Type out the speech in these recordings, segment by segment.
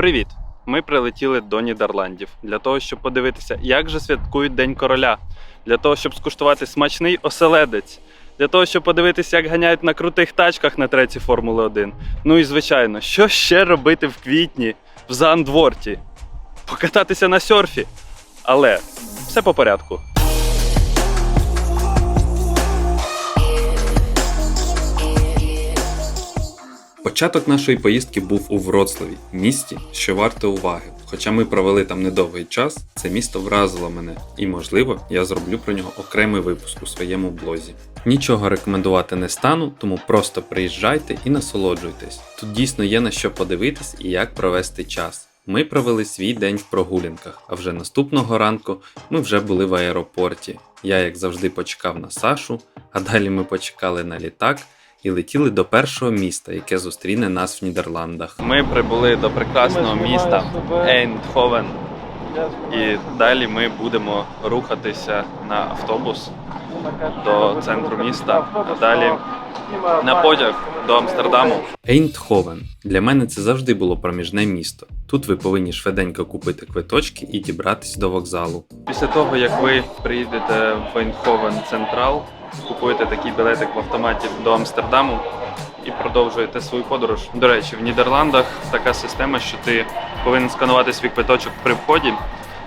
Привіт! Ми прилетіли до Нідерландів для того, щоб подивитися, як же святкують День короля, для того, щоб скуштувати смачний оселедець, для того, щоб подивитися, як ганяють на крутих тачках на треці Формули 1. Ну і звичайно, що ще робити в квітні в Зандворті? Покататися на серфі. Але все по порядку. Початок нашої поїздки був у Вроцлаві, місті, що варте уваги. Хоча ми провели там недовгий час, це місто вразило мене, і можливо, я зроблю про нього окремий випуск у своєму блозі. Нічого рекомендувати не стану, тому просто приїжджайте і насолоджуйтесь. Тут дійсно є на що подивитись і як провести час. Ми провели свій день в прогулянках, а вже наступного ранку ми вже були в аеропорті. Я, як завжди, почекав на Сашу, а далі ми почекали на літак і летіли до першого міста, яке зустріне нас в Нідерландах. Ми прибули до прекрасного міста Ейндховен, і далі ми будемо рухатися на автобус до центру міста, а далі на потяг до Амстердаму. Ейндховен для мене це завжди було проміжне місто. Тут ви повинні швиденько купити квиточки і дібратись до вокзалу. Після того, як ви приїдете в Ейндховен Централ, купуєте такий білетик в автоматі до Амстердаму і продовжуєте свою подорож. До речі, в Нідерландах така система, що ти повинен сканувати свій квиточок при вході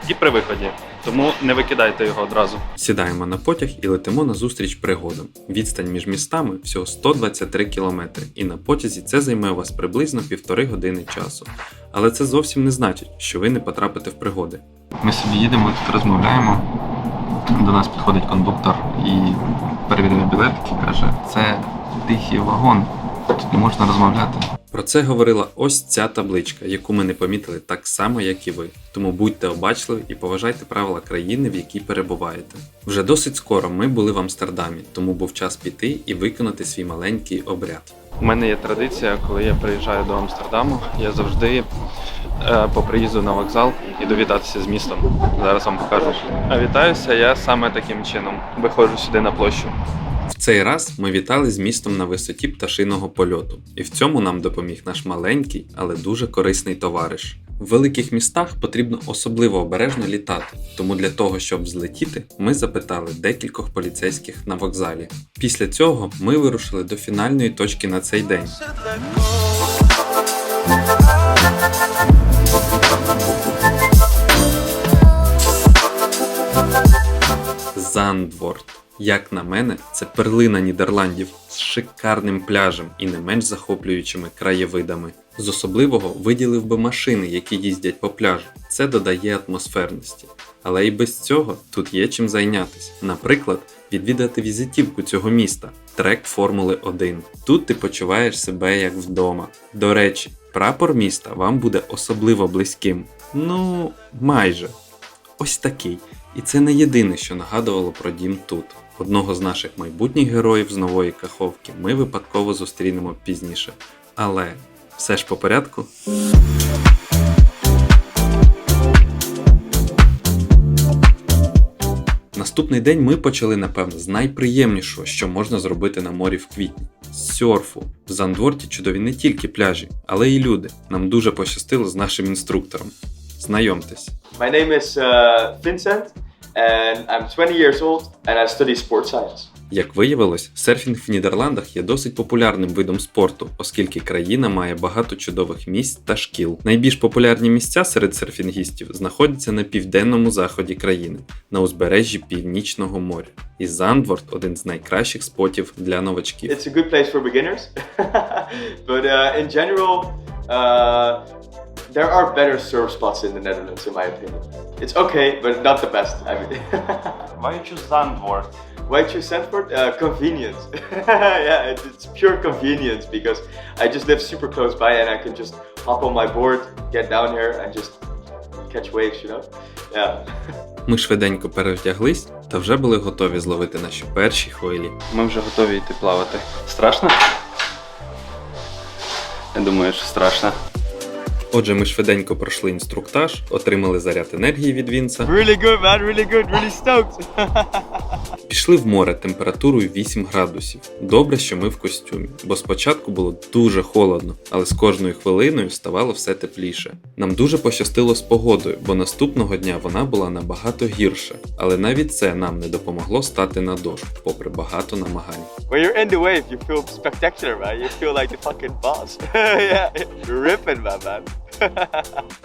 і при виході. Тому не викидайте його одразу. Сідаємо на потяг і летимо на зустріч пригодам. Відстань між містами всього 123 кілометри, і на потязі це займе у вас приблизно півтори години часу. Але це зовсім не значить, що ви не потрапите в пригоди. Ми собі їдемо тут розмовляємо. До нас підходить кондуктор і перевіряє білетики. Каже: це тихий вагон, тут не можна розмовляти. Про це говорила ось ця табличка, яку ми не помітили так само, як і ви. Тому будьте обачливі і поважайте правила країни, в якій перебуваєте. Вже досить скоро ми були в Амстердамі, тому був час піти і виконати свій маленький обряд. У мене є традиція, коли я приїжджаю до Амстердаму, я завжди по приїзду на вокзал іду вітатися з містом. Зараз вам покажу. А вітаюся я саме таким чином. Виходжу сюди на площу. В цей раз ми вітали з містом на висоті пташиного польоту, і в цьому нам допоміг наш маленький, але дуже корисний товариш. В великих містах потрібно особливо обережно літати, тому для того, щоб злетіти, ми запитали декількох поліцейських на вокзалі. Після цього ми вирушили до фінальної точки на цей день. Зандворт. Як на мене, це перлина Нідерландів з шикарним пляжем і не менш захоплюючими краєвидами. З особливого виділив би машини, які їздять по пляжу. Це додає атмосферності. Але і без цього тут є чим зайнятися. Наприклад, відвідати візитівку цього міста трек Формули 1. Тут ти почуваєш себе як вдома. До речі, прапор міста вам буде особливо близьким. Ну, майже. Ось такий. І це не єдине, що нагадувало про дім тут. Одного з наших майбутніх героїв з нової каховки ми випадково зустрінемо пізніше. Але все ж по порядку. Наступний день ми почали, напевно, з найприємнішого, що можна зробити на морі в квітні з серфу. В Зандворті чудові не тільки пляжі, але й люди. Нам дуже пощастило з нашим інструктором. Знайомтесь. My name is uh, Vincent, and I'm 20 years old, and I study sports science. Як виявилось, серфінг в Нідерландах є досить популярним видом спорту, оскільки країна має багато чудових місць та шкіл. Найбільш популярні місця серед серфінгістів знаходяться на південному заході країни, на узбережжі Північного моря. І Зандворт один з найкращих спотів для новачків. It's a good place for beginners, but uh, in general, uh, there are better surf spots in the Netherlands, in my opinion. It's okay, but not the best. I mean, Why you choose Zandvoort? why choose Sandford? Uh, convenience. yeah, it, it's pure convenience because I just live super close by and I can just hop on my board, get down here, and just catch waves. You know? Yeah. Ми швиденько перевдяглись та вже були готові зловити наші перші хвилі. Ми вже готові йти плавати. Страшно? Я думаю, що страшно. Отже, ми швиденько пройшли інструктаж, отримали заряд енергії від Вінса, Really good, man. Really good. Really stoked. пішли в море температурою 8 градусів. Добре, що ми в костюмі, бо спочатку було дуже холодно, але з кожною хвилиною ставало все тепліше. Нам дуже пощастило з погодою, бо наступного дня вона була набагато гірша, але навіть це нам не допомогло стати на дошку, попри багато намагань. when you're in the wave, you feel spectacular, man. You feel like the fucking boss. yeah, you're ripping, man, man.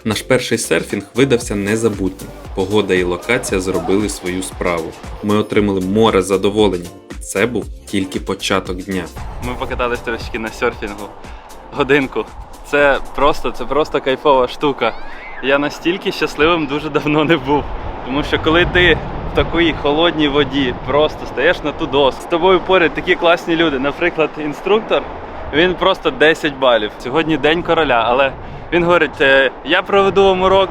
Наш перший серфінг видався незабутнім. Погода і локація зробили свою справу. Ми отримали море задоволення, це був тільки початок дня. Ми покатались трошки на серфінгу годинку. Це просто, це просто кайфова штука. Я настільки щасливим дуже давно не був. Тому що коли ти в такій холодній воді просто стаєш на ту доску, з тобою поряд такі класні люди. Наприклад, інструктор, він просто 10 балів. Сьогодні день короля, але він говорить: «Е, я проведу вам урок,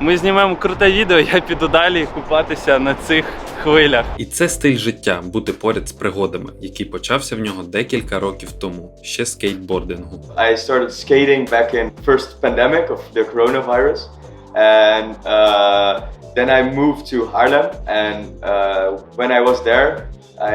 ми знімемо круте відео, я піду далі купатися на цих хвилях. І це стиль життя бути поряд з пригодами, який почався в нього декілька років тому, ще скейтбордингу. I started skating back in first pandemic of the coronavirus, and uh, then I moved to Haarlem. And uh, when I was there,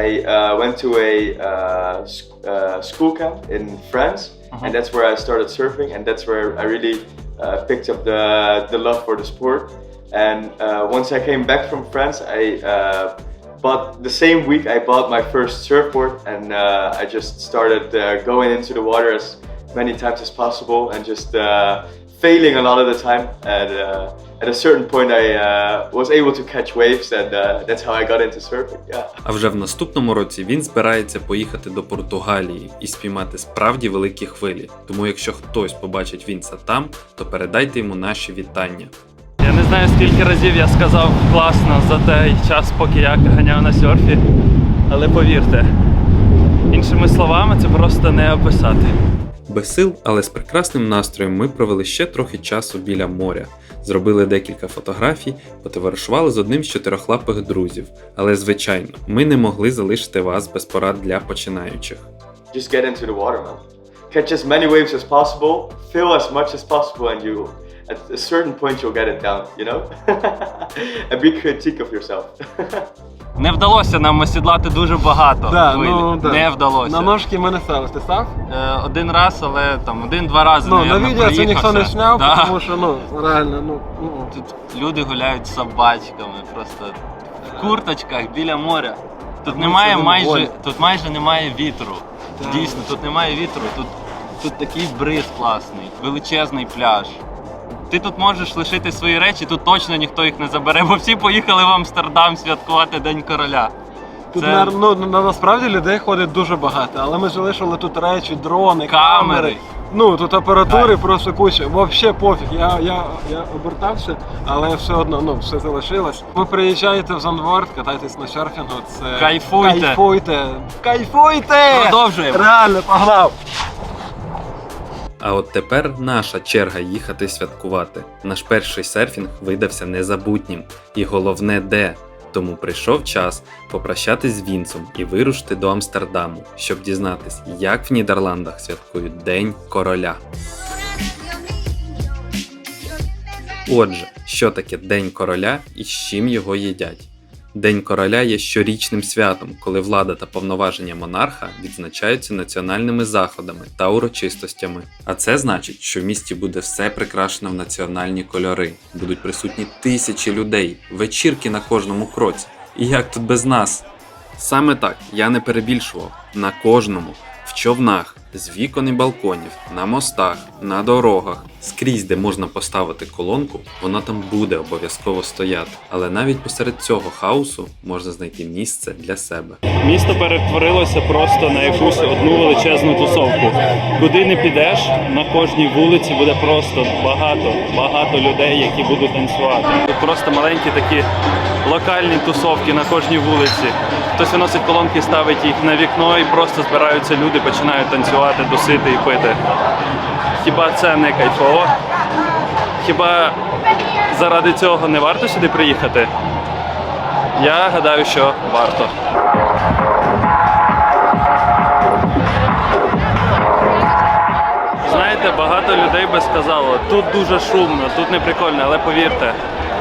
I uh, went to a uh, s- uh, school camp in France, and that's where I started surfing, and that's where I really uh, picked up the the love for the sport. And uh, once I came back from France, I uh, bought the same week I bought my first surfboard, and uh, I just started uh, going into the water as many times as possible, and just uh, failing a lot of the time. And at a certain point, I uh, was able to catch waves, and uh, that's how I got into surfing. Yeah. А вже в наступному році він збирається поїхати до Португалії і спіймати справді великі хвилі. Тому якщо хтось побачить Вінса там, то передайте йому наші вітання. Я не знаю, скільки разів я сказав класно за той час, поки я ганяв на серфі, але повірте, іншими словами, це просто не описати. Без сил, але з прекрасним настроєм ми провели ще трохи часу біля моря, зробили декілька фотографій, потоваришували з одним з чотирьохлапих друзів. Але звичайно, ми не могли залишити вас без порад для починаючих. Just get into the water, man. Catch as many waves as possible, feel as much as possible, and you, at a certain point, you'll get it down. You know, and be critique of yourself. Не вдалося нам осідлати дуже багато. Да, хвиль. ну, да. Не вдалося. На ножки ми не стали. Ти став? Е, один раз, але там один-два рази. Ну, на відео це ніхто не зняв, Да. тому що ну реально, ну. ну. Тут люди гуляють з собачками, просто в курточках біля моря. Тут Ну, немає майже, воль. тут майже немає вітру. Так. Дійсно, тут немає вітру, тут, тут такий бриз класний, величезний пляж. Ти тут можеш лишити свої речі, тут точно ніхто їх не забере, бо всі поїхали в Амстердам святкувати День короля. Тут Це- на, ну, на, насправді людей ходить дуже багато, але ми залишили тут речі, дрони, Камери. камери. Ну тут апаратури просто куча. Вообще пофіг. Я, я, я обертався, але все одно ну, все залишилось. Ви приїжджаєте в Зандворд, катайтесь на серфінгу. Це Кайфуйте. Кайфуйте! Кайфуйте! Продовжуємо. Реально, погнав! А от тепер наша черга їхати святкувати. Наш перший серфінг видався незабутнім. І головне де. Тому прийшов час попрощатись з Вінцем і вирушити до Амстердаму, щоб дізнатись, як в Нідерландах святкують День короля. Отже, що таке День короля і з чим його їдять? День короля є щорічним святом, коли влада та повноваження монарха відзначаються національними заходами та урочистостями. А це значить, що в місті буде все прикрашено в національні кольори, будуть присутні тисячі людей, вечірки на кожному кроці. І як тут без нас? Саме так, я не перебільшував. На кожному, в човнах, з вікон і балконів, на мостах, на дорогах, скрізь, де можна поставити колонку, вона там буде обов'язково стояти. Але навіть посеред цього хаосу можна знайти місце для себе. Місто перетворилося просто на якусь одну величезну тусовку. Куди не підеш, на кожній вулиці буде просто багато, багато людей, які будуть танцювати. Тут просто маленькі такі локальні тусовки на кожній вулиці. Хтось виносить колонки, ставить їх на вікно і просто збираються люди, починають танцювати, дусити і пити. Хіба це не кайфово? Хіба заради цього не варто сюди приїхати? Я гадаю, що варто. Знаєте, багато людей би сказало, тут дуже шумно, тут не прикольно, але повірте,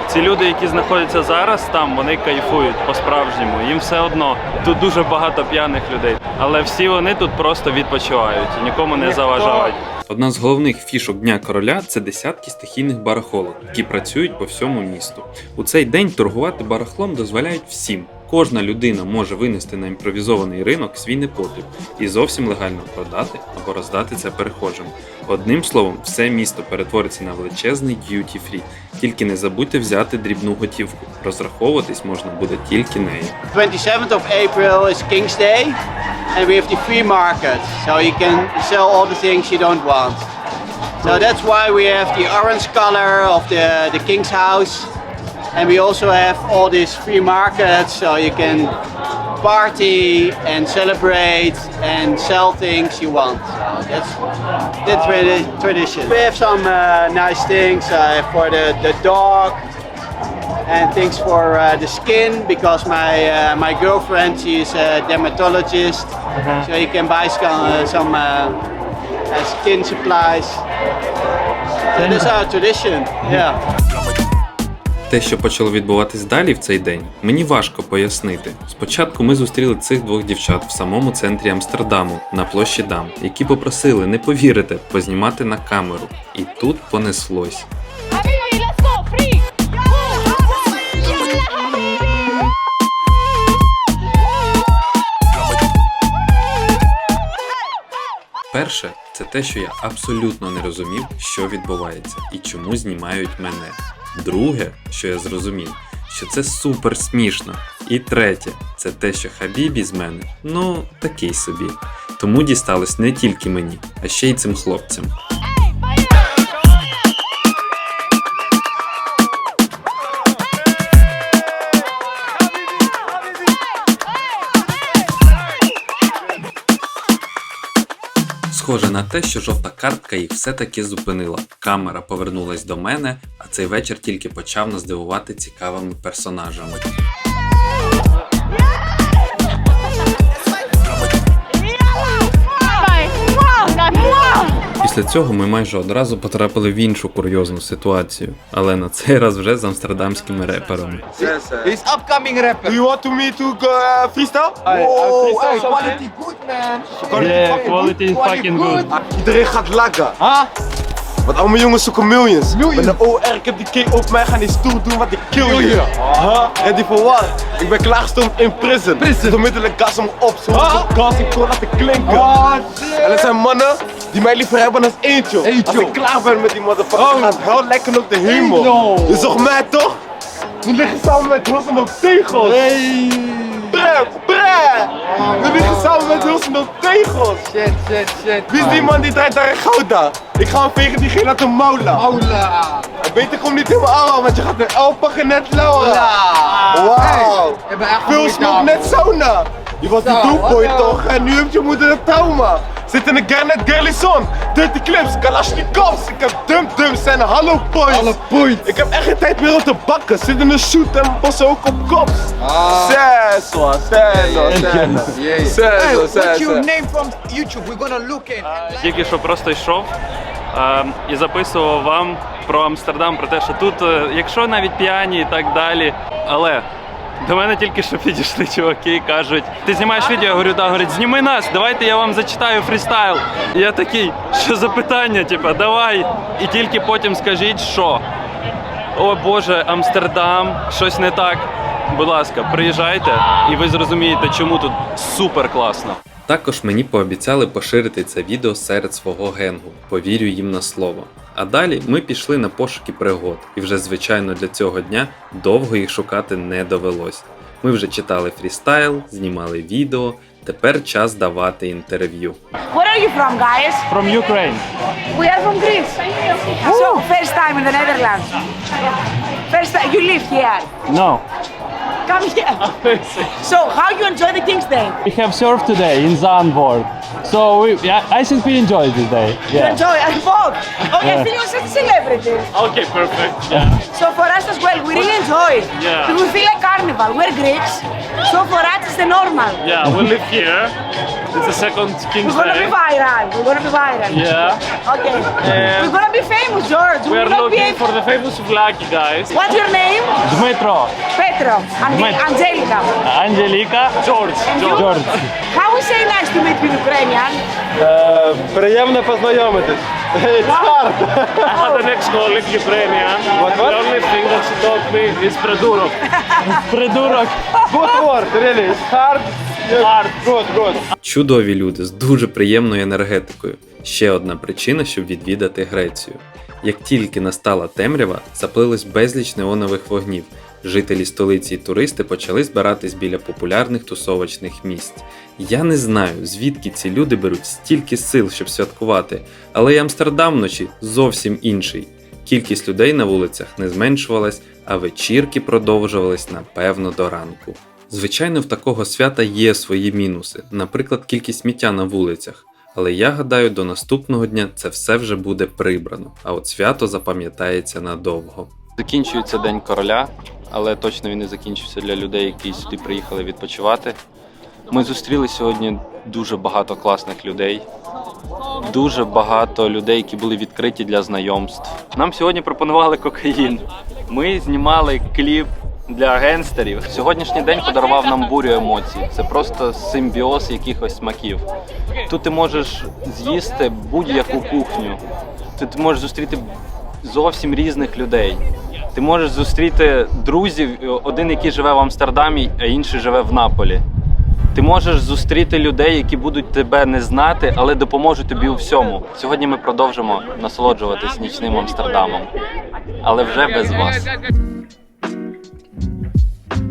ці люди, які знаходяться зараз там, вони кайфують по-справжньому. Їм все одно. Тут дуже багато п'яних людей. Але всі вони тут просто відпочивають і нікому не заважають. Одна з головних фішок Дня короля це десятки стихійних барахолок, які працюють по всьому місту. У цей день торгувати барахлом дозволяють всім. Кожна людина може винести на імпровізований ринок свій непотріб і зовсім легально продати або роздати це перехожим. Одним словом, все місто перетвориться на величезний duty free. Тільки не забудьте взяти дрібну готівку. Розраховуватись можна буде тільки нею. 27th of April is King's Day, and we have the free market, so you can sell all the things you don't want. So that's why we have the orange color of the, the King's house, and we also have all these free markets, so you can party and celebrate and sell things you want. So that's the tradi- tradition. We have some uh, nice things uh, for the, the dog, and things for uh, the skin because my uh, my girlfriend she's a dermatologist, so you can buy some uh, some uh, skin supplies. So this our tradition. Yeah. Те, що почало відбуватись далі в цей день, мені важко пояснити. Спочатку ми зустріли цих двох дівчат в самому центрі Амстердаму на площі Дам, які попросили не повірите познімати на камеру. І тут понеслось. Перше, це те, що я абсолютно не розумів, що відбувається і чому знімають мене. Друге, що я зрозумів, що це супер смішно. І третє, це те, що Хабібі з мене, ну, такий собі. Тому дісталось не тільки мені, а ще й цим хлопцям. Схоже на те, що жовта картка їх все-таки зупинила. Камера повернулась до мене, а цей вечір тільки почав нас дивувати цікавими персонажами. Після цього ми майже одразу потрапили в іншу курйозну ситуацію, але на цей раз вже з амстердамськими реперами. He's upcoming rapper. Do you want to me to go uh, freestyle? Oh, hey, quality good man. Yeah, quality is fucking good. Iedereen gaat laggen. Want al mijn jongens zoeken millions. Met de OR, ik heb die K op mij, gaan die stoel doen wat ik kill je. Huh? For what? Ik ben klaargestoomd in prison. prison. Onmiddellijk gas hem op, zo gas ik kon laten klinken. en er zijn mannen die mij liever hebben als eentje. Als ik klaar ben met die motherfucker, gaat heel lekker op de hemel. Je zocht mij toch? We liggen samen met Hilsen op tegels. Hey. Bre, bre! We liggen samen met Hilsen op tegels. Shit, shit, shit. Wie is die man die draait daar in Gouda? Ik ga hem vegen, die ging naar de. Hola. Beter kom niet helemaal aan, want je gaat L pakken net Laura. Wauw. Ik ben echt Veel smoke, aan. net sauna. Je was die doelboy toch? En nu heeft je moeder een trauma. Zit in de Garnet Garlison, Dirty Clips, Kalashnikovs. Ik heb Dum Dums en Hallo Points. Hallo Points. Ik heb echt geen tijd meer om te bakken. Zit in een shoot en bossen ook op kops. Ah. Zes hoor, zes hoor, zes. Hoor, what's your name from YouTube? We're gonna look in. Тільки що просто йшов е, і записував вам про Амстердам, про те, що тут, е, якщо навіть п'яні і так далі. Але до мене тільки що підійшли чуваки і кажуть: ти знімаєш відео? Я говорю, да, говорять, зніми нас, давайте я вам зачитаю фрістайл. І я такий, що за питання? Типа, давай. І тільки потім скажіть, що. О Боже, Амстердам, щось не так. Будь ласка, приїжджайте, і ви зрозумієте, чому тут супер класно. Також мені пообіцяли поширити це відео серед свого генгу, повірю їм на слово. А далі ми пішли на пошуки пригод, і вже звичайно для цього дня довго їх шукати не довелось. Ми вже читали фрістайл, знімали відео. Тепер час давати інтерв'ю. Where are you from, guys? From Ukraine. We are from Greece. So, first time in the Netherlands. First time you live here. No. Come here. So, how do you enjoy the King's Day? We have surfed today in Zandvoort. So we, yeah, I think we enjoyed this day. You enjoy us both. Oh, Yeah. I feel you're such a celebrity. Okay, perfect. Yeah. So for us as well, we really enjoy. Yeah. We feel like carnival. We're Greeks, so for us it's the normal. Yeah, we live here. It's the second King's day. We're gonna be Day. viral. We're gonna be viral. Yeah. Okay. And We're gonna be famous, George. We are will not be looking for the famous Vlaki guys. What's your name? Dmitro, Petro. And Dmit- Angelica. Angelica, George. George. How we say nice to meet you in Ukrainian? Е, приємно познайомитись. It's hard. I had an ex-colleague Ukrainian. What, what? The only thing that she taught me is Predurok. Predurok. Good word, really. It's hard. Hard. Good, good. Чудові люди з дуже приємною енергетикою. Ще одна причина, щоб відвідати Грецію. Як тільки настала темрява, заплилось безліч неонових вогнів. Жителі столиці і туристи почали збиратись біля популярних тусовочних місць. Я не знаю, звідки ці люди беруть стільки сил, щоб святкувати, але й Амстердам вночі зовсім інший. Кількість людей на вулицях не зменшувалась, а вечірки продовжувались напевно до ранку. Звичайно, в такого свята є свої мінуси, наприклад, кількість сміття на вулицях. Але я гадаю, до наступного дня це все вже буде прибрано, а от свято запам'ятається надовго. Закінчується День короля, але точно він не закінчився для людей, які сюди приїхали відпочивати. Ми зустріли сьогодні дуже багато класних людей, дуже багато людей, які були відкриті для знайомств. Нам сьогодні пропонували кокаїн. Ми знімали кліп для генстерів. Сьогоднішній день подарував нам бурю емоцій. Це просто симбіоз якихось смаків. Тут ти можеш з'їсти будь-яку кухню. Тут ти можеш зустріти зовсім різних людей. Ти можеш зустріти друзів, один, який живе в Амстердамі, а інший живе в Наполі. Ти можеш зустріти людей, які будуть тебе не знати, але допоможуть тобі у всьому. Сьогодні ми продовжимо насолоджуватись нічним Амстердамом, але вже без вас.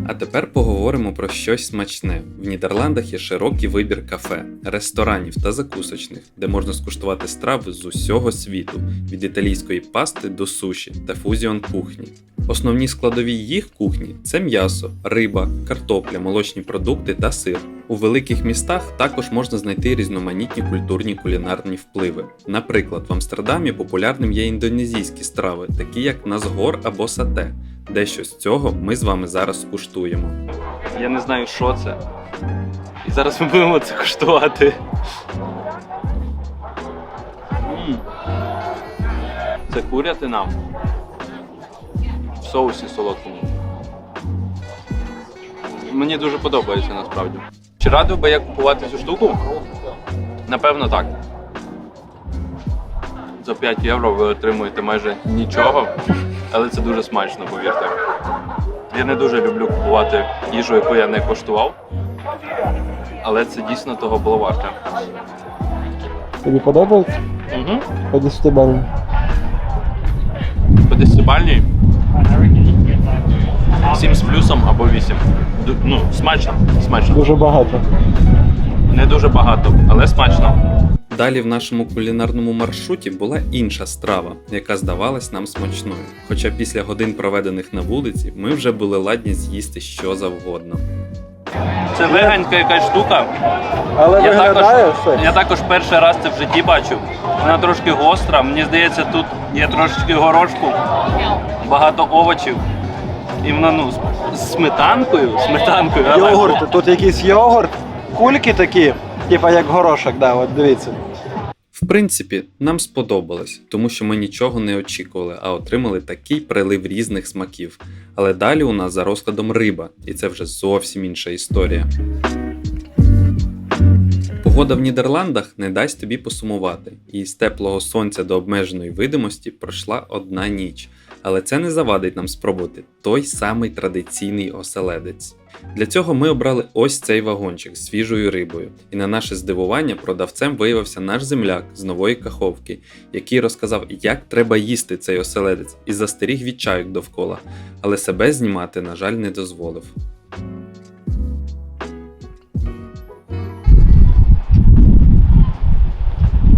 А тепер поговоримо про щось смачне. В Нідерландах є широкий вибір кафе, ресторанів та закусочних, де можна скуштувати страви з усього світу, від італійської пасти до суші та фузіон кухні. Основні складові їх кухні це м'ясо, риба, картопля, молочні продукти та сир. У великих містах також можна знайти різноманітні культурні кулінарні впливи. Наприклад, в Амстердамі популярним є індонезійські страви, такі як назгор або сате. Дещо з цього ми з вами зараз скуштуємо. Я не знаю, що це. І зараз ми будемо це куштувати. Це курятина в соусі солодкому. Мені дуже подобається насправді. Чи радив би я купувати цю штуку? Напевно, так. За 5 євро ви отримуєте майже нічого, але це дуже смачно, повірте. Я не дуже люблю купувати їжу, яку я не коштував. Але це дійсно того було варте. Тобі подобається? Угу. По 10 балів. По десятибальній 7 з плюсом або 8. Ну, смачно. Смачно. Дуже багато. Не дуже багато, але смачно. Далі в нашому кулінарному маршруті була інша страва, яка здавалась нам смачною. Хоча після годин проведених на вулиці ми вже були ладні з'їсти що завгодно. Це веганська якась штука. Але Я виглядає також, все. я також перший раз це в житті бачу. Вона трошки гостра. Мені здається, тут є трошечки горошку, багато овочів. І вона ну з- сметанкою. Сметанкою. але- Йогурт, тут якийсь йогурт, кульки такі, типа як горошок, да, от дивіться. В принципі, нам сподобалось, тому що ми нічого не очікували, а отримали такий прилив різних смаків. Але далі у нас за розкладом риба, і це вже зовсім інша історія. Погода в Нідерландах не дасть тобі посумувати, і з теплого сонця до обмеженої видимості пройшла одна ніч. Але це не завадить нам спробувати той самий традиційний оселедець. Для цього ми обрали ось цей вагончик з свіжою рибою, і на наше здивування продавцем виявився наш земляк з нової каховки, який розказав, як треба їсти цей оселедець, і застеріг від чайок довкола, але себе знімати, на жаль, не дозволив.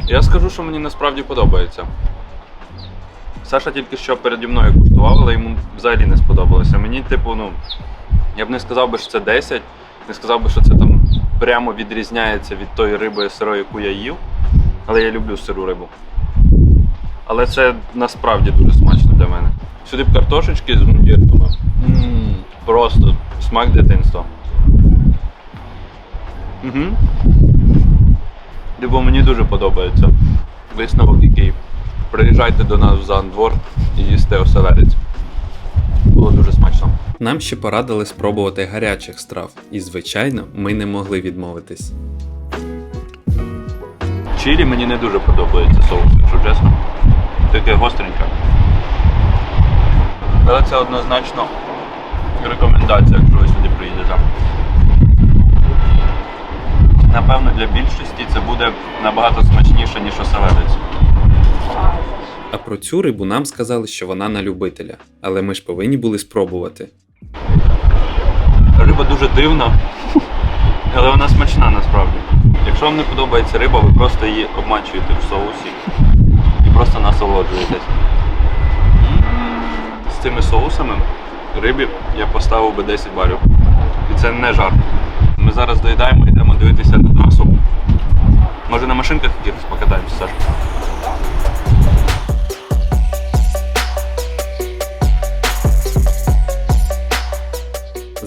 Я скажу, що мені насправді подобається. Саша тільки що переді мною куштував, але йому взагалі не сподобалося. Мені, типу, ну, я б не сказав би, що це 10, не сказав би, що це там прямо відрізняється від тої риби сирої, яку я їв. Але я люблю сиру рибу. Але це насправді дуже смачно для мене. Сюди б картошечки з мундірками. Просто Смак дитинства. Угу. Бо мені дуже подобається. Висновок який. Приїжджайте до нас в Зандвор і їсте оселедець. Було дуже смачно. Нам ще порадили спробувати гарячих страв, і звичайно, ми не могли відмовитись. Чилі мені не дуже подобається соус, якщо чесно. Таке гостреньке. Але це однозначно рекомендація, якщо ви сюди приїдете. Напевно, для більшості це буде набагато смачніше, ніж оселедець. А про цю рибу нам сказали, що вона на любителя, але ми ж повинні були спробувати. Риба дуже дивна, але вона смачна насправді. Якщо вам не подобається риба, ви просто її обмачуєте в соусі і просто насолоджуєтесь. З цими соусами рибі я поставив би 10 балів. І це не жарт. Ми зараз доїдаємо йдемо дивитися на трасу. Може на машинках якихось покатаємося, Саш?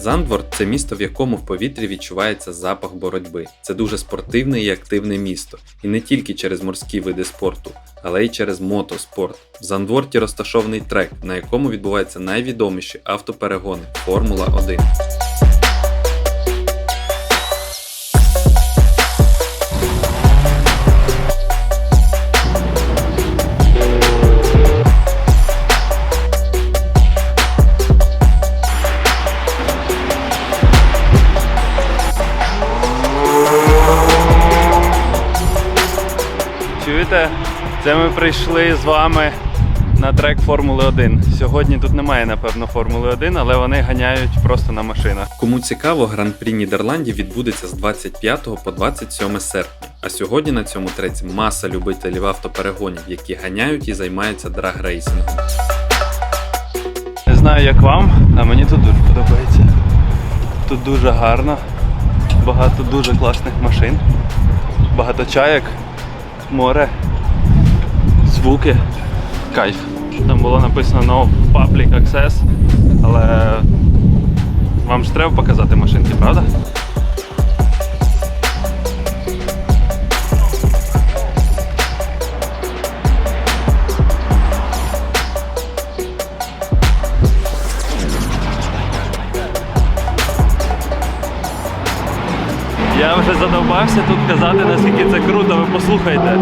Зандворд це місто, в якому в повітрі відчувається запах боротьби. Це дуже спортивне і активне місто, і не тільки через морські види спорту, але й через мотоспорт. В Зандворті розташований трек, на якому відбуваються найвідоміші автоперегони Формула 1. Це ми прийшли з вами на трек Формули 1. Сьогодні тут немає, напевно, Формули 1, але вони ганяють просто на машинах. Кому цікаво, гран-прі Нідерландів відбудеться з 25 по 27 серпня. А сьогодні на цьому треці маса любителів автоперегонів, які ганяють і займаються драгрейсингом. Не знаю, як вам, а мені тут дуже подобається. Тут дуже гарно, багато дуже класних машин, багато чайок, море, звуки. Кайф. Там було написано no public access, але вам ж треба показати машинки, правда? Я вже задовбався тут казати, наскільки це круто, ви послухайте.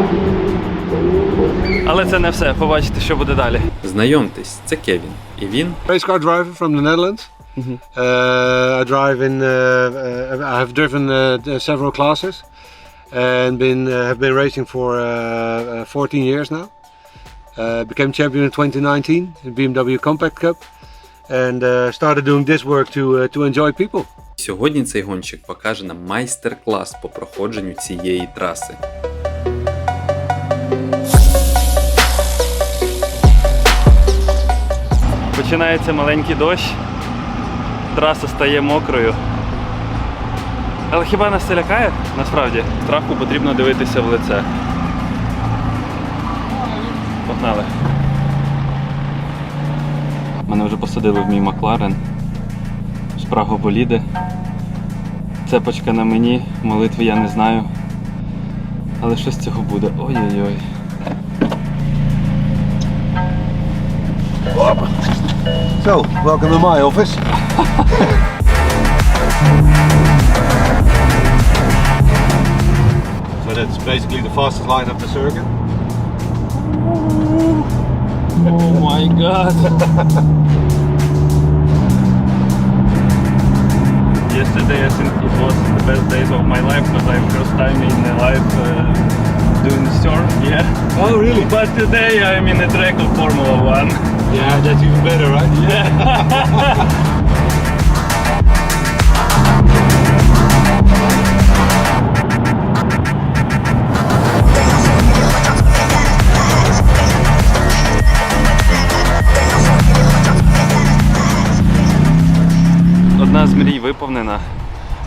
Але це не все. Побачите, що буде далі. Знайомтесь, це Кевін, і він Race car driver from the Netherlands. Uh, I drive in. Uh, uh, I have driven uh, several classes, and been uh, have been racing for uh, uh, 14 years now. Uh, became champion in 2019 in BMW Compact Cup, and uh, started doing this work to uh, to enjoy people. сьогодні цей гонщик покаже нам майстер-клас по проходженню цієї траси. Починається маленький дощ, траса стає мокрою. Але хіба нас це лякає? Насправді, травку потрібно дивитися в лице. Погнали. Мене вже посадили в мій Макларен. Спрагу боліде. Цепочка на мені, молитви я не знаю. Але що з цього буде? Ой-ой-ой. So, welcome to my office. so that's basically the fastest line of the circuit. Oh my god. Yesterday I think it was the best days of my life because I'm first time in uh, life uh, doing this tour. Yeah. Oh, really? But today I'm in the track of Formula One. Yeah, that's even better, right? Yeah. Одна з мрій виповнена.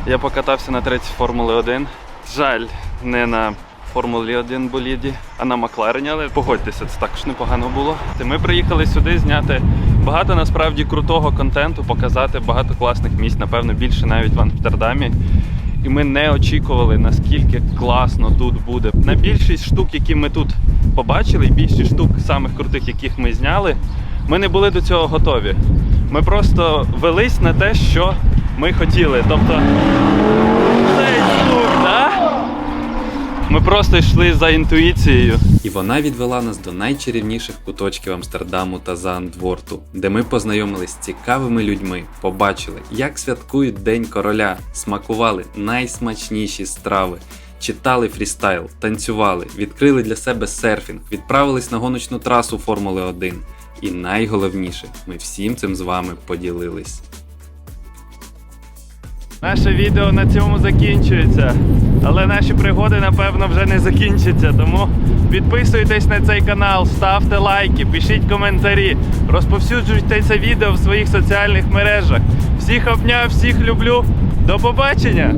Я покатався на треці Формули 1. Жаль, не на Формулі 1 боліді, а на Макларені, але погодьтеся, це також непогано було. Ми приїхали сюди зняти Багато насправді крутого контенту, показати багато класних місць, напевно, більше навіть в Амстердамі. І ми не очікували, наскільки класно тут буде. На більшість штук, які ми тут побачили, і більшість штук самих крутих, яких ми зняли, ми не були до цього готові. Ми просто велись на те, що ми хотіли. Тобто, цей да? Ми просто йшли за інтуїцією. І вона відвела нас до найчарівніших куточків Амстердаму та Заандворту, де ми познайомились з цікавими людьми, побачили, як святкують День короля, смакували найсмачніші страви, читали фрістайл, танцювали, відкрили для себе серфінг, відправились на гоночну трасу Формули 1. І найголовніше, ми всім цим з вами поділились. Наше відео на цьому закінчується. Але наші пригоди, напевно, вже не закінчаться. Тому підписуйтесь на цей канал, ставте лайки, пишіть коментарі, розповсюджуйте це відео в своїх соціальних мережах. Всіх обняв, всіх люблю. До побачення!